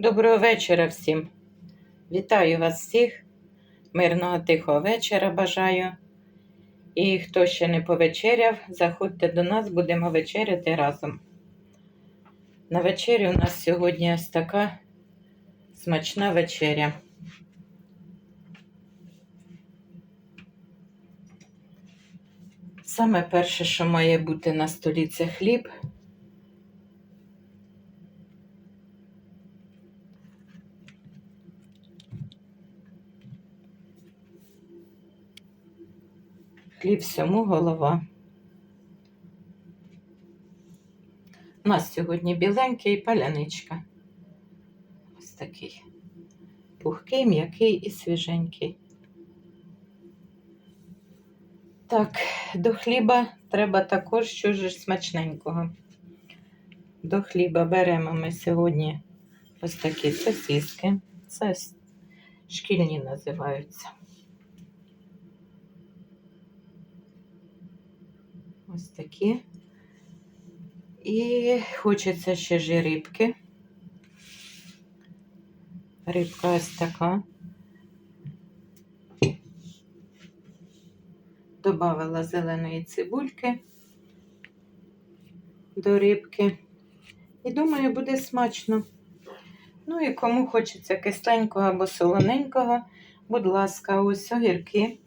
Доброго вечора всім. Вітаю вас всіх. Мирного тихого вечора бажаю. І хто ще не повечеряв, заходьте до нас, будемо вечеряти разом. На вечері у нас сьогодні ось така смачна вечеря. Саме перше, що має бути на столі, це хліб. Хліб всьому голова. У нас сьогодні біленький паляничка. Ось такий. Пухкий, м'який і свіженький. Так, до хліба треба також ж смачненького. До хліба беремо ми сьогодні ось такі сосиски. Це шкільні називаються. Ось такі. І хочеться ще ж і рибки. Рибка ось така. Добавила зеленої цибульки до рибки. І думаю, буде смачно. Ну і кому хочеться кисленького або солоненького, будь ласка, ось огірки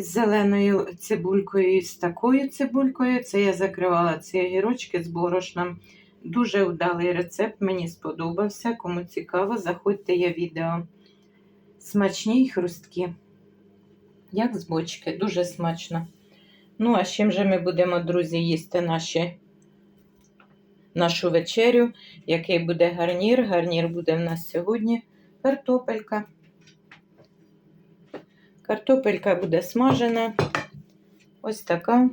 з зеленою цибулькою і з такою цибулькою. Це я закривала ці огірочки з борошном. Дуже вдалий рецепт, мені сподобався. Кому цікаво, заходьте є відео. Смачні й хрусткі. Як з бочки, дуже смачно. Ну, а з чим же ми будемо, друзі, їсти наші, нашу вечерю? Який буде гарнір? Гарнір буде в нас сьогодні картопелька. Картопелька буде смажена. Ось така.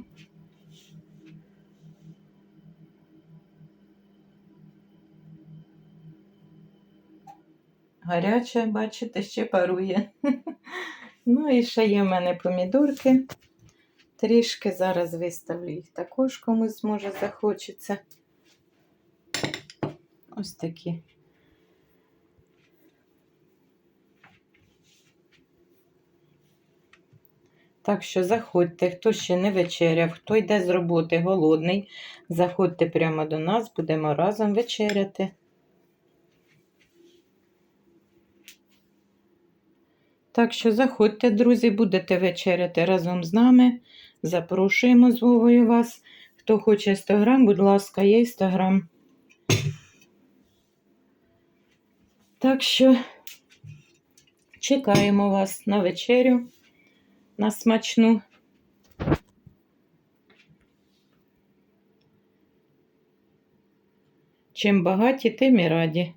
Гаряча, бачите, ще парує. Ну і ще є в мене помідорки. Трішки зараз виставлю їх також, комусь може захочеться. Ось такі. Так що заходьте, хто ще не вечеряв, хто йде з роботи голодний, заходьте прямо до нас, будемо разом вечеряти. Так що заходьте, друзі, будете вечеряти разом з нами. Запрошуємо з Вовою вас. Хто хоче 100 грам, будь ласка, є 100 грам. Так що чекаємо вас на вечерю, на смачну. Чим багаті, тим і раді.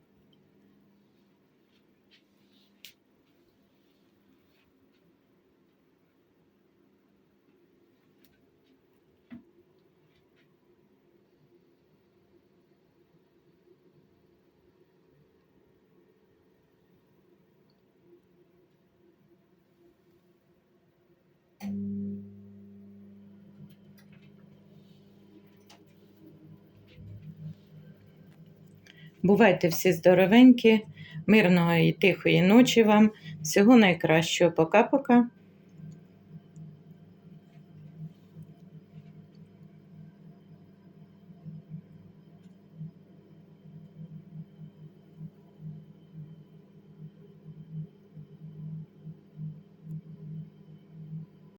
Бувайте всі здоровенькі, мирної і тихої ночі вам. Всього найкращого. Пока-пока.